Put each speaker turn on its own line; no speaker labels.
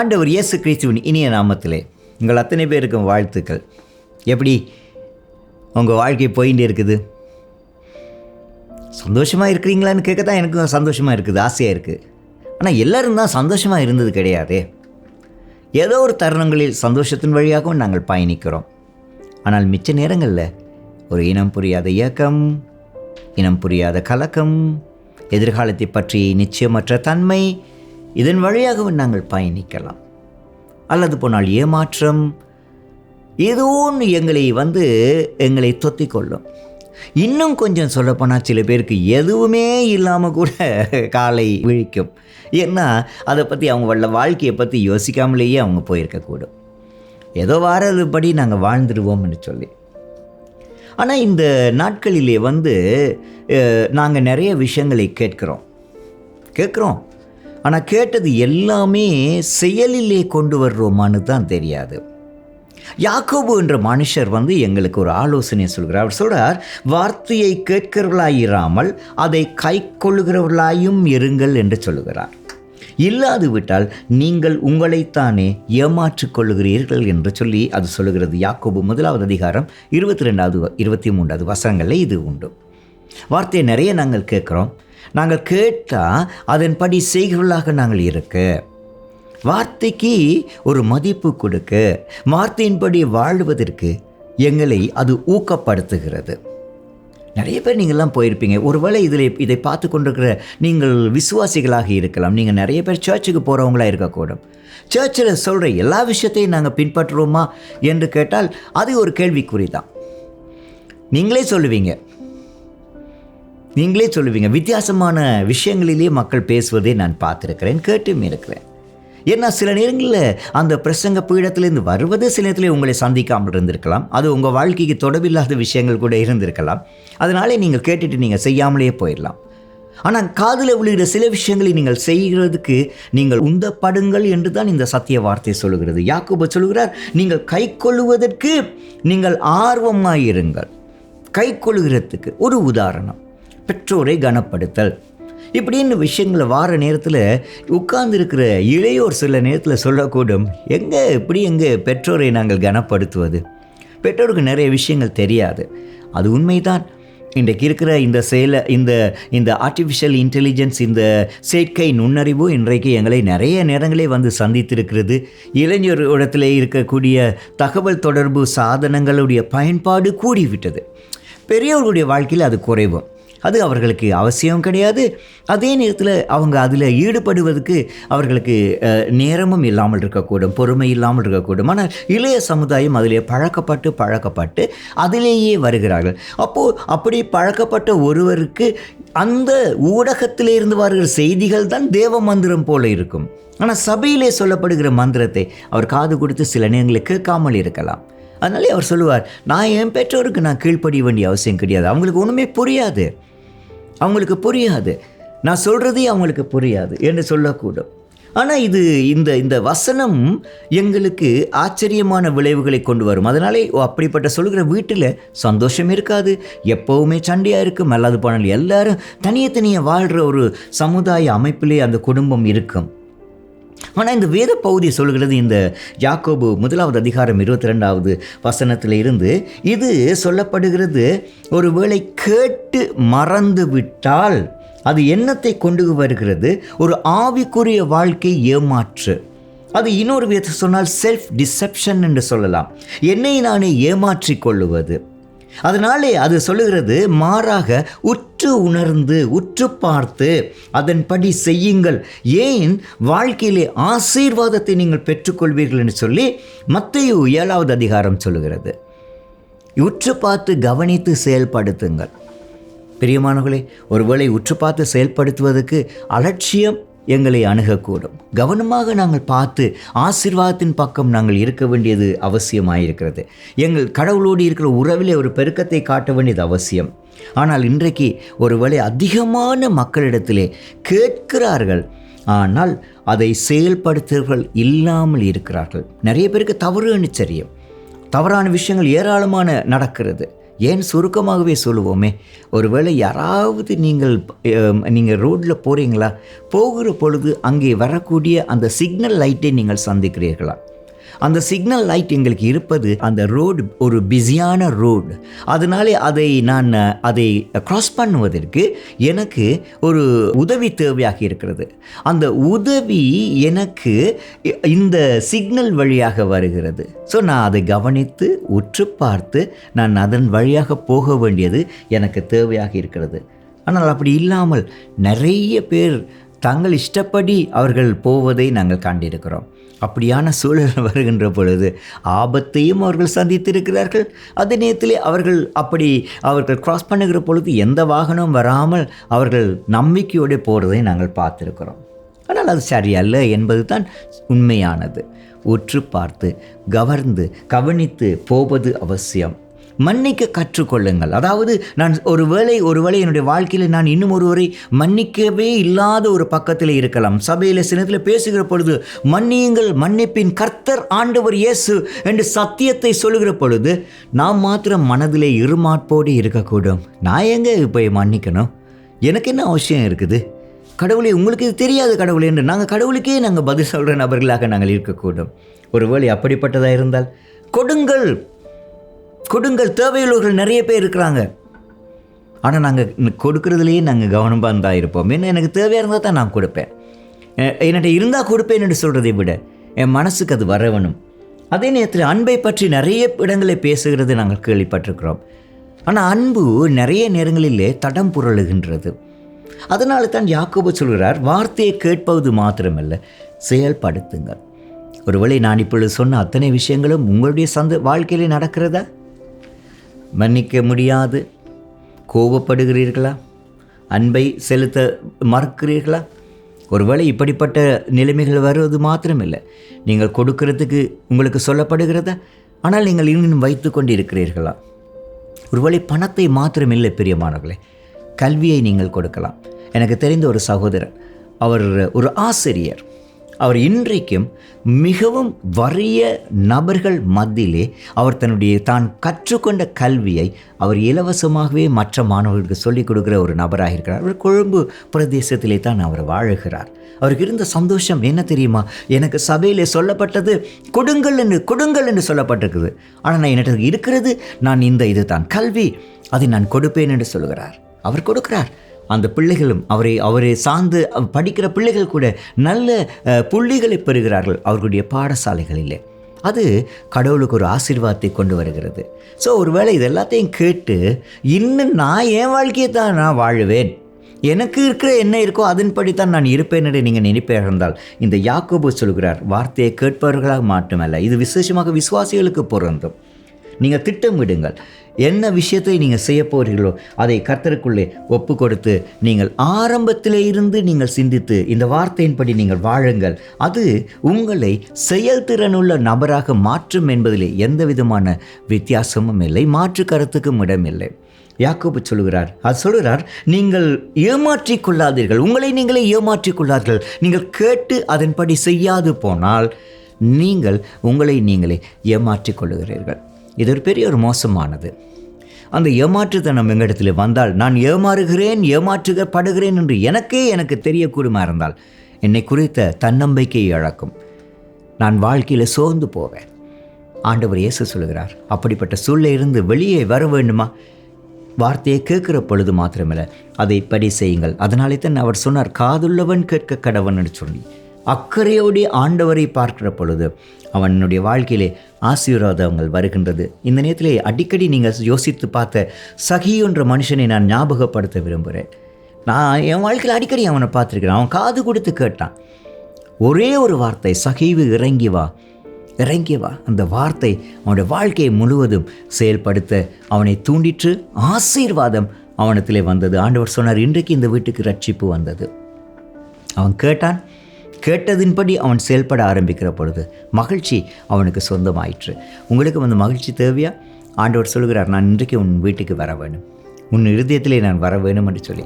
ஆண்டவர் இயேசு கிறிஸ்துவின் இனிய நாமத்திலே உங்கள் அத்தனை பேருக்கும் வாழ்த்துக்கள். எப்படி உங்கள் வாழ்க்கை போயிட்டே இருக்குது? சந்தோஷமாக இருக்கிறீங்களான்னு கேட்க தான் எனக்கும் சந்தோஷமாக இருக்குது ஆசையாக இருக்குது ஆனால் எல்லோரும் தான் சந்தோஷமாக இருந்தது கிடையாதே. ஏதோ ஒரு தருணங்களில் சந்தோஷத்தின் வழியாகவும் நாங்கள் பயணிக்கிறோம். ஆனால் மிச்ச நேரங்களில் ஒரு இனம் புரியாத இயக்கம் இனம் புரியாத கலக்கம் எதிர்காலத்தை பற்றி நிச்சயமற்ற தன்மை. இதன் வழியாகவும் நாங்கள் பயணிக்கலாம். அல்லது போனால் ஏமாற்றம். ஏதோ ஒன்று எங்களை வந்து எங்களை தொத்திக்கொள்ளும் இன்னும் கொஞ்சம் சொல்லப்போனால் சில பேருக்கு எதுவுமே இல்லாமல் கூட காலை விழிக்கும். ஏன்னா அதை பற்றி அவங்க வள்ள வாழ்க்கையை பற்றி யோசிக்காமலேயே அவங்க போயிருக்கக்கூடும். ஏதோ வாரதுபடி நாங்கள் வாழ்ந்துடுவோம்னு சொல்லி. ஆனால் இந்த நாட்களிலே வந்து நாங்கள் நிறைய விஷயங்களை கேட்குறோம். கேட்குறோம். ஆனால் கேட்டது எல்லாமே செயலிலே கொண்டு வர்றோமான்னு தான் தெரியாது. யாக்கோபு என்ற மனுஷர் வந்து எங்களுக்கு ஒரு ஆலோசனை சொல்கிறார். அவர் சொல்கிறார் வார்த்தையை கேட்கிறவர்களாயிராமல் அதை கை கொள்ளுகிறவர்களாயும் இருங்கள் என்று சொல்லுகிறார். இல்லாது விட்டால் நீங்கள் உங்களைத்தானே ஏமாற்றிக் கொள்ளுகிறீர்கள் என்று சொல்லி அது சொல்லுகிறது. யாக்கோபு முதலாவது அதிகாரம் இருபத்தி ரெண்டாவது இருபத்தி மூன்றாவது வசங்களில் இது உண்டு. வார்த்தையை நிறைய நாங்கள் கேட்குறோம். நாங்கள் கேட்டால் அதன்படி செய்கிறவர்களாக நாங்கள் இருக்க. வார்த்தைக்கு ஒரு மதிப்பு கொடுக்க வார்த்தையின்படி வாழ்வதற்கு எங்களை அது ஊக்கப்படுத்துகிறது. நிறைய பேர் நீங்கள்லாம் போயிருப்பீங்க. ஒருவேளை இதில் இதை பார்த்து கொண்டிருக்கிற நீங்கள் விசுவாசிகளாக இருக்கலாம். நீங்கள் நிறைய பேர் சர்ச்சுக்கு போகிறவங்களாக இருக்கக்கூடும். சர்ச்சில் சொல்கிற எல்லா விஷயத்தையும் நாங்கள் பின்பற்றுவோமா என்று கேட்டால் அது ஒரு கேள்விக்குறி தான் நீங்களே சொல்லுவீங்க. நீங்களே சொல்லுவீங்க. வித்தியாசமான விஷயங்களிலேயே மக்கள் பேசுவதை நான் பார்த்துருக்கிறேன் கேட்டும் இருக்கிறேன். ஏன்னா சில நேரங்களில் அந்த பிரசங்க பீடத்திலேருந்து வருவது சில நேரத்தில் உங்களை சந்திக்காமல் இருந்திருக்கலாம். அது உங்கள் வாழ்க்கைக்கு தொடர்பில்லாத விஷயங்கள் கூட இருந்திருக்கலாம். அதனாலே நீங்கள் கேட்டுட்டு நீங்கள் செய்யாமலே போயிடலாம். ஆனால் காதில் விழுகிற சில விஷயங்களை நீங்கள் செய்கிறதுக்கு நீங்கள் உந்தப்படுங்கள் என்று தான் இந்த சத்திய வார்த்தை சொல்லுகிறது. யாக்குப சொல்கிறார் நீங்கள் கை கொள்ளுவதற்கு நீங்கள் ஆர்வமாயிருங்கள். கை கொள்ளுகிறதுக்கு ஒரு உதாரணம். பெற்றோரை கனப்படுத்தல். இப்படின்னு விஷயங்களை வார நேரத்தில் உட்கார்ந்துருக்கிற இளையோர் சில நேரத்தில் சொல்லக்கூடும். எங்கே எப்படி எங்கே பெற்றோரை நாங்கள் கனப்படுத்துவது? பெற்றோருக்கு நிறைய விஷயங்கள் தெரியாது. அது உண்மைதான். இன்றைக்கு இருக்கிற இந்த செயலை இந்த இந்த ஆர்டிஃபிஷியல் இன்டெலிஜென்ஸ் இந்த செயற்கை நுண்ணறிவு இன்றைக்கு எங்களை நிறைய நேரங்களே வந்து சந்தித்திருக்கிறது. இளைஞர் இடத்துல இருக்கக்கூடிய தகவல் தொடர்பு சாதனங்களுடைய பயன்பாடு கூடிவிட்டது. பெரியவர்களுடைய வாழ்க்கையில் அது குறைவும் அது அவர்களுக்கு அவசியம் கிடையாது. அதே நேரத்தில் அவங்க அதில் ஈடுபடுவதற்கு அவர்களுக்கு நேரமும் இல்லாமல் இருக்கக்கூடும் பொறுமை இல்லாமல் இருக்கக்கூடும். ஆனால் இளைய சமுதாயம் அதிலே பழக்கப்பட்டு பழக்கப்பட்டு அதிலேயே வருகிறார்கள். அப்போது அப்படி பழக்கப்பட்ட ஒருவருக்கு அந்த ஊடகத்திலிருந்து வருகிற செய்திகள் தான் தேவ மந்திரம் போல இருக்கும். ஆனால் சபையிலே சொல்லப்படுகிற மந்திரத்தை அவர் காது கொடுத்து சில நேரங்களில் கேட்காமல் இருக்கலாம். அதனாலே அவர் சொல்லுவார் நான் என் பெற்றோருக்கு நான் கீழ்ப்படிய வேண்டிய அவசியம் கிடையாது. அவங்களுக்கு ஒன்றுமே புரியாது. அவங்களுக்கு புரியாது. நான் சொல்கிறதே அவங்களுக்கு புரியாது என்று சொல்லக்கூடும். ஆனால் இது இந்த இந்த வசனம் எங்களுக்கு ஆச்சரியமான விளைவுகளை கொண்டு வரும். அதனாலே அப்படிப்பட்ட சொல்கிற வீட்டில் சந்தோஷம் இருக்காது. எப்போவுமே சண்டையாக இருக்கும். அல்லாது போனால் எல்லாரும் தனியே தனியே வாழ்கிற ஒரு சமுதாய அமைப்பிலே அந்த குடும்பம் இருக்கும். ஆனால் இந்த வேத பகுதி சொல்கிறது இந்த யாக்கோபு முதலாவது அதிகாரம் இருபத்தி ரெண்டாவது வசனத்தில் இருந்து இது சொல்லப்படுகிறது ஒருவேளை கேட்டு மறந்து விட்டால் அது எண்ணத்தை கொண்டு வருகிறது? ஒரு ஆவிக்குரிய வாழ்க்கை ஏமாற்று. அது இன்னொரு விதத்தை சொன்னால் செல்ஃப் டிசெப்ஷன் என்று சொல்லலாம். என்னை நானே ஏமாற்றிக் கொள்ளுவது. அதனாலே அது சொல்லுகிறது மாறாக உற்று உணர்ந்து உற்று பார்த்து அதன்படி செய்யுங்கள். ஏன்? வாழ்க்கையிலே ஆசீர்வாதத்தை நீங்கள் பெற்றுக்கொள்வீர்கள் என்று சொல்லி மத்தையு ஏழாவது அதிகாரம் சொல்லுகிறது. உற்று பார்த்து கவனித்து செயல்படுத்துங்கள். பிரியமானவர்களே ஒருவேளை உற்று பார்த்து செயல்படுத்துவதற்கு அலட்சியம் எங்களை அணுகக்கூடும். கவனமாக நாங்கள் பார்த்து ஆசிர்வாதத்தின் பக்கம் நாங்கள் இருக்க வேண்டியது அவசியமாயிருக்கிறது. எங்கள் கடவுளோடு இருக்கிற உறவிலே ஒரு பெருக்கத்தை காட்ட வேண்டியது அவசியம். ஆனால் இன்றைக்கு ஒருவேளை அதிகமான மக்களிடத்திலே கேட்கிறார்கள். ஆனால் அதை செயல்படுத்துவர்கள் இல்லாமல் இருக்கிறார்கள். நிறைய பேருக்கு தவறு அனுச்சரியம் தவறான விஷயங்கள் ஏராளமான நடக்கிறது. ஏன் சுருக்கமாகவே சொல்லுவோமே? ஒருவேளை யாராவது நீங்கள் நீங்கள் ரோட்டில் போகிறீங்களா போகிற பொழுது அங்கே வரக்கூடிய அந்த சிக்னல் லைட்டை நீங்கள் சந்திக்கிறீர்களா? அந்த சிக்னல் லைட் எங்களுக்கு இருப்பது அந்த ரோடு ஒரு பிஸியான ரோடு அதனாலே அதை நான் அதை க்ராஸ் பண்ணுவதற்கு எனக்கு ஒரு உதவி தேவையாக இருக்கிறது. அந்த உதவி எனக்கு இந்த சிக்னல் வழியாக வருகிறது. ஸோ நான் அதை கவனித்து உற்று பார்த்து நான் அதன் வழியாக போக வேண்டியது எனக்கு தேவையாக இருக்கிறது. ஆனால் அப்படி இல்லாமல் நிறைய பேர் தங்கள் இஷ்டப்படி அவர்கள் போவதை நாங்கள் கண்டிருக்கிறோம். அப்படியான சூழல் வருகின்ற பொழுது ஆபத்தையும் அவர்கள் சந்தித்திருக்கிறார்கள். அதே நேரத்திலே அவர்கள் அப்படி அவர்கள் கிராஸ் பண்ணுகிற பொழுது எந்த வாகனம் வராமல் அவர்கள் நம்பிக்கையோடு போகிறதை நாங்கள் பார்த்துருக்கிறோம். ஆனால் அது சரியல்ல என்பது தான் உண்மையானது. உற்று பார்த்து கவர்ந்து கவனித்து போவது அவசியம். மன்னிக்க கற்றுக்கொள்ளுங்கள். அதாவது நான் ஒரு வேளை ஒரு வேளை என்னுடைய வாழ்க்கையில் நான் இன்னும் ஒருவரை மன்னிக்கவே இல்லாத ஒரு பக்கத்தில் இருக்கலாம். சபையில் சினத்தில் பேசுகிற பொழுது மன்னியுங்கள் மன்னிப்பின் கர்த்தர் ஆண்டவர் இயேசு என்று சத்தியத்தை சொல்லுகிற பொழுது நாம் மாத்திரம் மனதிலே இருமாட்போடு இருக்கக்கூடும். நான் எங்கே இப்போ மன்னிக்கணும்? எனக்கு என்ன அவசியம் இருக்குது? கடவுளே உங்களுக்கு இது தெரியாது கடவுளே என்று நாங்கள் கடவுளுக்கே நாங்கள் பதில் சொல்கிற நபர்களாக நாங்கள் இருக்கக்கூடும். ஒருவேளை அப்படிப்பட்டதாக இருந்தால் கொடுங்கள். கொடுங்கள் தேவையுள்ளவர்கள் நிறைய பேர் இருக்கிறாங்க. ஆனால் நாங்கள் கொடுக்கறதுலேயே நாங்கள் கவனமாக தான் இருப்போம். என்ன எனக்கு தேவையாக இருந்தால் தான் நான் கொடுப்பேன். எ- இருந்தால் கொடுப்பேன் என்று சொல்கிறதை விட என் மனசுக்கு அது வரவணும் அதே நேரத்தில் அன்பை பற்றி நிறைய இடங்களை பேசுகிறது நாங்கள் கேள்விப்பட்டிருக்கிறோம். ஆனால் அன்பு நிறைய நேரங்களிலே தடம் புரளுகின்றது. அதனால தான் யாக்கோபு சொல்கிறார் வார்த்தையை கேட்பது மாத்திரமல்ல செயல்படுத்துங்கள். ஒருவேளை நான் இப்பொழுது சொன்ன அத்தனை விஷயங்களும் உங்களுடைய சந்த வாழ்க்கையிலே நடக்கிறதா? மன்னிக்க முடியாது. கோபப்படுகிறீர்களா? அன்பை செலுத்த மறுக்கிறீர்களா? ஒருவேளை இப்படிப்பட்ட நிலைமைகள் வருவது மாத்திரமில்லை. நீங்கள் கொடுக்கிறதுக்கு உங்களுக்கு சொல்லப்படுகிறதா? ஆனால் நீங்கள் இன்னும் வைத்து கொண்டு இருக்கிறீர்களா ஒருவேளை பணத்தை மாத்திரமில்லை பிரியமானவர்களே. கல்வியை நீங்கள் கொடுக்கலாம். எனக்கு தெரிந்த ஒரு சகோதரர் அவர் ஒரு ஆசிரியர். அவர் இன்றைக்கும் மிகவும் வறிய நபர்கள் மத்தியிலே அவர் தன்னுடைய தான் கற்றுக்கொண்ட கல்வியை அவர் இலவசமாகவே மற்ற மாணவர்களுக்கு சொல்லிக் கொடுக்குற ஒரு நபராக இருக்கிறார். அவர் கொழும்பு பிரதேசத்திலே தான் அவர் வாழுகிறார். அவருக்கு இருந்த சந்தோஷம் என்ன தெரியுமா? எனக்கு சபையிலே சொல்லப்பட்டது கொடுங்கள் என்று கொடுங்கள் என்று சொல்லப்பட்டிருக்குது. ஆனால் நான் என்னிட்ட இருக்கிறது நான் இந்த இதுதான். கல்வி அதை நான் கொடுப்பேன் என்று சொல்கிறார். அவர் கொடுக்கிறார். அந்த பிள்ளைகளும் அவரை அவரை சார்ந்து படிக்கிற பிள்ளைகள் கூட நல்ல புள்ளிகளை பெறுகிறார்கள் அவர்களுடைய பாடசாலைகளிலே. அது கடவுளுக்கு ஒரு ஆசீர்வாதத்தை கொண்டு வருகிறது. ஸோ ஒருவேளை இது எல்லாத்தையும் கேட்டு இன்னும் நான் என் வாழ்க்கையை தான் நான் வாழுவேன். எனக்கு இருக்கிற என்ன இருக்கோ அதன்படி தான் நான் இருப்பேன் என்று நீங்கள் நினைப்பே இருந்தால் இந்த யாக்கோபு சொல்கிறார் வார்த்தையை கேட்பவர்களாக மட்டுமல்ல இது விசேஷமாக விசுவாசிகளுக்கு பொருந்தும். நீங்கள் திட்டமிடுங்கள். என்ன விஷயத்தை நீங்கள் செய்ய போகிறீர்களோ அதை கர்த்தருக்குள்ளே ஒப்பு கொடுத்து நீங்கள் ஆரம்பத்திலே இருந்து நீங்கள் சிந்தித்து இந்த வார்த்தையின்படி நீங்கள் வாழுங்கள். அது உங்களை செயல்திறனுள்ள நபராக மாற்றும் என்பதிலே எந்த விதமான வித்தியாசமும் இல்லை மாற்று கருத்துக்கும் இடமில்லை. யாக்கோபு சொல்கிறார் அது சொல்கிறார் நீங்கள் ஏமாற்றிக் கொள்ளாதீர்கள் உங்களை நீங்களே ஏமாற்றிக் கொள்ளார்கள் நீங்கள் கேட்டு அதன்படி செய்யாது போனால் நீங்கள் உங்களை நீங்களே ஏமாற்றிக் கொள்ளுகிறீர்கள் இது ஒரு பெரிய ஒரு மோசமானது. அந்த ஏமாற்றுத்தனம் எங்களிடத்தில் வந்தால் நான் ஏமாறுகிறேன் ஏமாற்றுகப்படுகிறேன் என்று எனக்கே எனக்கு தெரியக்கூடுமா இருந்தால் என்னை குறித்த தன்னம்பிக்கை இழக்கும். நான் வாழ்க்கையில் சோர்ந்து போவேன். ஆண்டவர் இயேசு சொல்கிறார் அப்படிப்பட்ட சூழ்நிலை இருந்து வெளியே வர வேண்டுமா? வார்த்தையை கேட்குற பொழுது மாத்திரமில்லை அதை படி செய்யுங்கள். அதனாலே தான் அவர் சொன்னார் காதுள்ளவன் கேட்க கடவன் என்று சொல்லி. அக்கறையோடு ஆண்டவரை பார்க்கிற பொழுது அவனுடைய வாழ்க்கையிலே ஆசீர்வாதங்கள் வருகின்றது. இந்த நேரத்திலே அடிக்கடி நீங்கள் யோசித்து பார்த்த சகி என்ற மனுஷனை நான் ஞாபகப்படுத்த விரும்புகிறேன். நான் என் வாழ்க்கையில் அடிக்கடி அவனை பார்த்துருக்கிறேன். அவன் காது கொடுத்து கேட்டான். ஒரே ஒரு வார்த்தை சகிவு இறங்கி வா. இறங்கி வா. அந்த வார்த்தை அவனுடைய வாழ்க்கையை முழுவதும் செயல்படுத்த அவனை தூண்டிற்று ஆசீர்வாதம் அவனத்திலே வந்தது. ஆண்டவர் சொன்னார் இன்றைக்கு இந்த வீட்டுக்கு ரட்சிப்பு வந்தது. அவன் கேட்டான் கேட்டதின்படி அவன் செயல்பட ஆரம்பிக்கிற பொழுது மகிழ்ச்சி அவனுக்கு சொந்தமாயிற்று. உங்களுக்கு அந்த மகிழ்ச்சி தேவையா? ஆண்டவர் சொல்கிறார் நான் இன்றைக்கு உன் வீட்டுக்கு வர வேணும் உன் இருதயத்திலே நான் வர வேணும் என்று சொல்லி